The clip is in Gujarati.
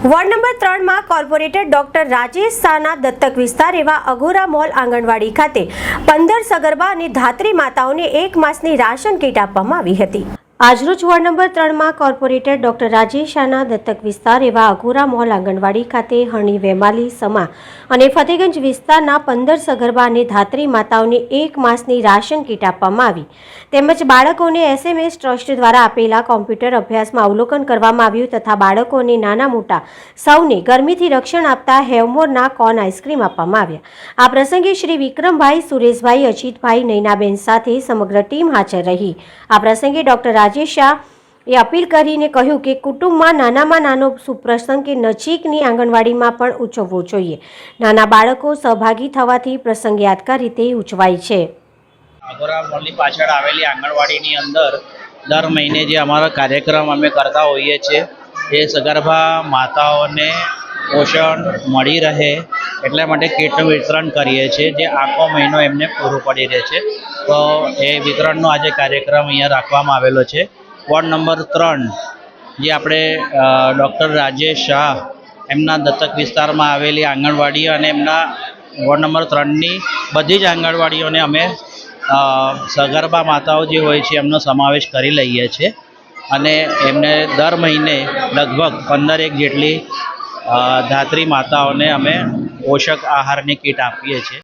વોર્ડ નંબર ત્રણમાં કોર્પોરેટર ડોક્ટર રાજેશ શાહના દત્તક વિસ્તાર એવા અઘોરા મોલ આંગણવાડી ખાતે પંદર સગર્ભા અને ધાત્રી માતાઓને એક માસની રાશન કીટ આપવામાં આવી હતી. આજરોજ વોર્ડ નંબર ત્રણમાં કોર્પોરેટર ડોક્ટર રાજેશ શાહના દત્તક વિસ્તાર એવા અઘોરા મોલ આંગણવાડી ખાતે હણી વેમાલી સમા અને ફતેગંજ વિસ્તારના પંદર સગર્ભા અને ધાત્રી માતાઓને એક માસની રાશન કીટ આપવામાં આવી. તેમજ બાળકોને એસએમએસ ટ્રસ્ટ દ્વારા આપેલા કોમ્પ્યુટર અભ્યાસમાં અવલોકન કરવામાં આવ્યું તથા બાળકોને નાના મોટા સૌને ગરમીથી રક્ષણ આપતા હેવમોરના કોર્ન આઈસ્ક્રીમ આપવામાં આવ્યા. આ પ્રસંગે શ્રી વિક્રમભાઈ સુરેશભાઈ, અજીતભાઈ, નૈનાબેન સાથે સમગ્ર ટીમ હાજર રહી. આ પ્રસંગે ડોક્ટર રાજેશ શાહ એ અપીલ કરીને કહ્યું કે કુટુંબમાં નાનામાં નાનો સુપ્રસંગ કે નજીકની આંગણવાડીમાં પણ ઉજવવો જોઈએ. નાના બાળકો સહભાગી થવાથી પ્રસંગ યાદગાર રીતે ઉજવાય છે. પાછળ આવેલી આંગણવાડીની અંદર દર મહિને જે અમારો કાર્યક્રમ અમે કરતા હોઈએ છીએ, એ સગર્ભા માતાઓને પોષણ મળી રહે, એટલા માટે કીટનું વિતરણ કરીએ છીએ, જે આખો મહિનો એમને પૂરું પડી રહે છે. તો એ વિતરણનો આજે કાર્યક્રમ અહીંયા રાખવામાં આવેલો છે. વોર્ડ નંબર ત્રણ, જે આપણે ડૉક્ટર રાજેશ શાહ એમના દત્તક વિસ્તારમાં આવેલી આંગણવાડી અને એમના વોર્ડ નંબર ત્રણની બધી જ આંગણવાડીઓને અમે સગર્ભા માતાઓ જે હોય છે એમનો સમાવેશ કરી લઈએ છીએ અને એમને દર મહિને લગભગ પંદર એક જેટલી ધાત્રી માતાઓને અમે પોષક આહારની કીટ આપીએ છીએ.